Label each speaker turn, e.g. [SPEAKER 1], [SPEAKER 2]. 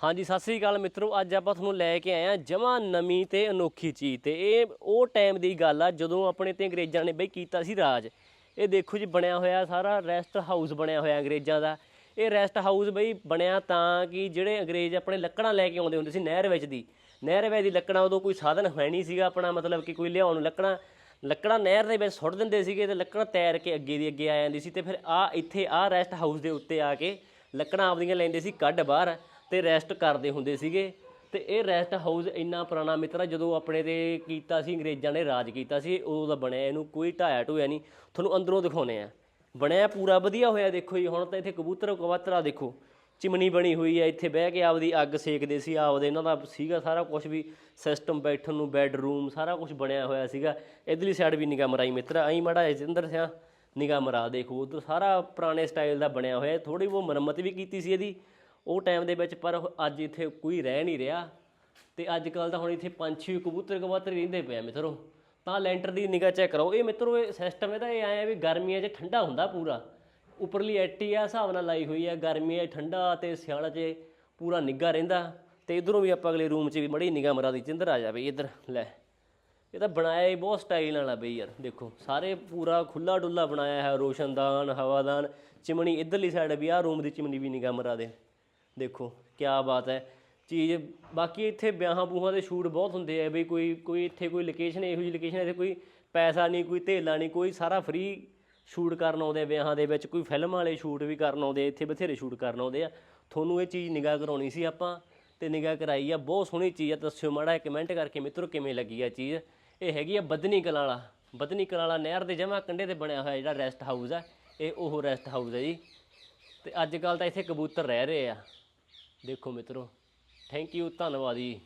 [SPEAKER 1] ਹਾਂਜੀ, ਸਤਿ ਸ੍ਰੀ ਅਕਾਲ ਮਿੱਤਰੋ। ਅੱਜ ਆਪਾਂ ਤੁਹਾਨੂੰ ਲੈ ਕੇ ਆਏ ਆ ਜਮਾ ਨਵੀਂ ਤੇ ਅਨੋਖੀ ਚੀਜ਼ ਤੇ ਇਹ ਉਹ ਟਾਈਮ ਦੀ ਗੱਲ ਆ, ਜਦੋਂ ਆਪਣੇ ਤੇ ਅੰਗਰੇਜ਼ਾਂ ਨੇ ਬਈ ਕੀਤਾ ਸੀ ਰਾਜ। ਇਹ ਦੇਖੋ ਜੀ, ਬਣਿਆ ਹੋਇਆ ਸਾਰਾ ਰੈਸਟ ਹਾਊਸ ਬਣਿਆ ਹੋਇਆ ਅੰਗਰੇਜ਼ਾਂ ਦਾ। ਇਹ ਰੈਸਟ ਹਾਊਸ ਬਈ ਬਣਿਆ ਤਾਂ ਕਿ ਜਿਹੜੇ ਅੰਗਰੇਜ਼ ਆਪਣੇ ਲੱਕੜਾਂ ਲੈ ਕੇ ਆਉਂਦੇ ਹੁੰਦੇ ਸੀ ਨਹਿਰ ਵਿੱਚ ਦੀ। ਨਹਿਰ ਵਿੱਚ ਦੀ ਲੱਕੜਾਂ ਉਦੋਂ ਕੋਈ ਸਾਧਨ ਹੈ ਨਹੀਂ ਸੀਗਾ ਆਪਣਾ, ਮਤਲਬ ਕਿ ਕੋਈ ਲਿਆਉਣ ਲੱਕੜਾਂ। ਲੱਕੜਾਂ ਨਹਿਰ ਦੇ ਵਿੱਚ ਸੁੱਟ ਦਿੰਦੇ ਸੀਗੇ ਤੇ ਲੱਕੜਾਂ ਤੈਰ ਕੇ ਅੱਗੇ ਦੀ ਅੱਗੇ ਆ ਜਾਂਦੀ ਸੀ ਤੇ ਫਿਰ ਆ ਇੱਥੇ ਆ ਰੈਸਟ ਹਾਊਸ ਦੇ ਉੱਤੇ ਆ ਕੇ ਲੱਕੜਾਂ ਆਪਦੀਆਂ ਲੈਂਦੇ ਸੀ ਕੱਢ ਬਾਹਰ। ਤੇ ਰੈਸਟ ਕਰਦੇ ਹੁੰਦੇ ਸੀਗੇ। ਤੇ ਇਹ ਰੈਸਟ ਹਾਊਸ ਇੰਨਾ ਪੁਰਾਣਾ ਮਿੱਤਰਾ ਜਦੋਂ ਆਪਣੇ ਤੇ ਕੀਤਾ ਸੀ, ਅੰਗਰੇਜ਼ਾਂ ਨੇ ਰਾਜ ਕੀਤਾ ਸੀ, ਉਦੋਂ ਦਾ ਬਣਿਆ ਇਹਨੂੰ ਕੋਈ ਢਾਇਆ ਢੋਇਆ ਨਹੀਂ। ਤੁਹਾਨੂੰ ਅੰਦਰੋਂ ਦਿਖਾਉਨੇ ਆ। ਬਣਿਆ ਪੂਰਾ ਵਧੀਆ ਹੋਇਆ, ਦੇਖੋ ਜੀ, ਹੁਣ ਤਾਂ ਇੱਥੇ ਕਬੂਤਰ ਕਵਾਤਰਾ ਦੇਖੋ, ਚਿਮਨੀ ਬਣੀ ਹੋਈ ਹੈ ਇੱਥੇ ਬਹਿ ਕੇ ਆਪਦੀ ਅੱਗ ਸੇਕਦੇ ਸੀ, ਆਪਦੇ ਇਹਨਾਂ ਦਾ ਸੀਗਾ ਸਾਰਾ ਕੁਝ ਵੀ ਸਿਸਟਮ ਬੈਠਣ ਨੂੰ ਬੈੱਡਰੂਮ ਸਾਰਾ ਕੁਝ ਬਣਿਆ ਹੋਇਆ ਸੀਗਾ। ਇਧਰਲੀ ਸਾਈਡ ਵੀ ਨਿਗਾਹ ਮਰਾਈ ਮਿੱਤਰਾ ਐਂ ਮੜਾ ਜਿੰਦਰ ਸਿਆ, ਨਿਗਾਹ ਮਰਾ ਦੇਖੋ, ਉਧਰ ਸਾਰਾ ਪੁਰਾਣੇ ਸਟਾਈਲ ਦਾ ਬਣਿਆ ਹੋਇਆ ਥੋੜੀ ਬਹੁਤ ਮੁਰੰਮਤ ਵੀ ਕੀਤੀ ਸੀ ਇਹਦੀ। ਉਹ ਟਾਈਮ ਦੇ ਵਿੱਚ ਪਰ ਅੱਜ ਇੱਥੇ ਕੋਈ ਰਹਿ ਨਹੀਂ ਰਿਹਾ ਤੇ ਅੱਜ ਕੱਲ ਤਾਂ ਹੁਣ ਇੱਥੇ ਪੰਛੀ ਕਬੂਤਰ ਕਬੂਤਰ ਰਹਿੰਦੇ ਪਏ ਆ ਮਿੱਤਰੋ। ਤਾਂ ਲੈਂਟਰ ਦੀ ਨਿਗਾਹ ਚੈੱਕ ਕਰੋ। ਇਹ ਮਿੱਤਰੋ, ਇਹ ਸਿਸਟਮ ਇਹਦਾ ਇਹ ਆਇਆ ਵੀ ਗਰਮੀਆਂ 'ਚ ਠੰਡਾ ਹੁੰਦਾ ਪੂਰਾ। ਉੱਪਰਲੀ ਐਟੀ ਆ, ਹਿਸਾਬ ਨਾਲ ਲਾਈ ਹੋਈ ਆ। ਗਰਮੀਆਂ 'ਚ ਠੰਡਾ ਤੇ ਸਿਆਲਾਂ 'ਚ ਪੂਰਾ ਨਿੱਘਾ ਰਹਿੰਦਾ। ਤੇ ਇਧਰੋਂ ਵੀ ਆਪਾਂ ਅਗਲੇ ਰੂਮ 'ਚ ਵੀ ਬੜੀ ਨਿਗਾਹ ਮਰਾ ਦੀ ਚਿੰਦਰ ਆ ਜਾਵੇ ਇੱਧਰ, ਲੈ। ਇਹ ਤਾਂ ਬਣਾਇਆ ਹੀ ਬਹੁਤ ਸਟਾਈਲ ਨਾਲ ਆ ਬਈ ਯਾਰ, ਦੇਖੋ। ਸਾਰੇ ਪੂਰਾ ਖੁੱਲਾ ਡੁੱਲਾ ਬਣਾਇਆ ਹੈ ਰੋਸ਼ਨਦਾਨ, ਹਵਾਦਾਨ। ਚਿਮਣੀ ਇਧਰਲੀ ਸਾਈਡ ਵੀ ਆ ਰੂਮ ਦੀ ਚਿਮਣੀ ਵੀ ਨਿਗਾਹ ਮਰਾ ਦੇ। ਦੇਖੋ ਕੀ ਬਾਤ ਹੈ। ਚੀਜ਼, ਬਾਕੀ ਇੱਥੇ ਵਿਆਹਾਂ ਬੂਹਾਂ ਦੇ ਸ਼ੂਟ ਬਹੁਤ ਹੁੰਦੇ ਆ ਬਈ, ਕੋਈ ਕੋਈ ਇੱਥੇ ਕੋਈ ਲੋਕੇਸ਼ਨ ਇਹੋ ਜਿਹੀ ਲੋਕੇਸ਼ਨ ਇੱਥੇ ਕੋਈ ਪੈਸਾ ਨਹੀਂ, ਕੋਈ ਧੇਲਾ ਨਹੀਂ, ਕੋਈ ਸਾਰਾ ਫ੍ਰੀ ਸ਼ੂਟ ਕਰਨ ਆਉਂਦੇ ਵਿਆਹਾਂ ਦੇ ਵਿੱਚ, ਕੋਈ ਫਿਲਮ ਵਾਲੇ ਸ਼ੂਟ ਵੀ ਕਰਨ ਆਉਂਦੇ ਇੱਥੇ ਬਥੇਰੇ ਸ਼ੂਟ ਕਰਨ ਆਉਂਦੇ ਆ। ਤੁਹਾਨੂੰ ਇਹ ਚੀਜ਼ ਨਿਗਾਹ ਕਰਾਉਣੀ ਸੀ ਆਪਾਂ ਤੇ ਨਿਗਾਹ ਕਰਾਈ ਆ, ਬਹੁਤ ਸੋਹਣੀ ਚੀਜ਼ ਆ, ਦੱਸਿਓ ਮਾੜਾ ਕਮੈਂਟ ਕਰਕੇ ਮਿੱਤਰੋ ਕਿਵੇਂ ਲੱਗੀ ਆ ਚੀਜ਼। ਇਹ ਹੈਗੀ ਆ ਬਦਨੀ ਕਲਾਂ ਵਾਲਾ, ਬਦਨੀ ਕਲਾਂ ਵਾਲਾ ਨਹਿਰ ਦੇ ਜਮਾ ਕੰਢੇ ਤੇ ਬਣਿਆ ਹੋਇਆ ਜਿਹੜਾ ਰੈਸਟ ਹਾਊਸ ਆ, ਇਹ ਉਹ ਰੈਸਟ ਹਾਊਸ ਹੈ ਜੀ। ਤੇ ਅੱਜ ਕੱਲ ਤਾਂ ਇੱਥੇ ਕਬੂਤਰ ਰਹਿ ਰਹੇ ਆ। ਦੇਖੋ ਮਿੱਤਰੋ ਥੈਂਕ ਯੂ ਧੰਨਵਾਦ ਜੀ।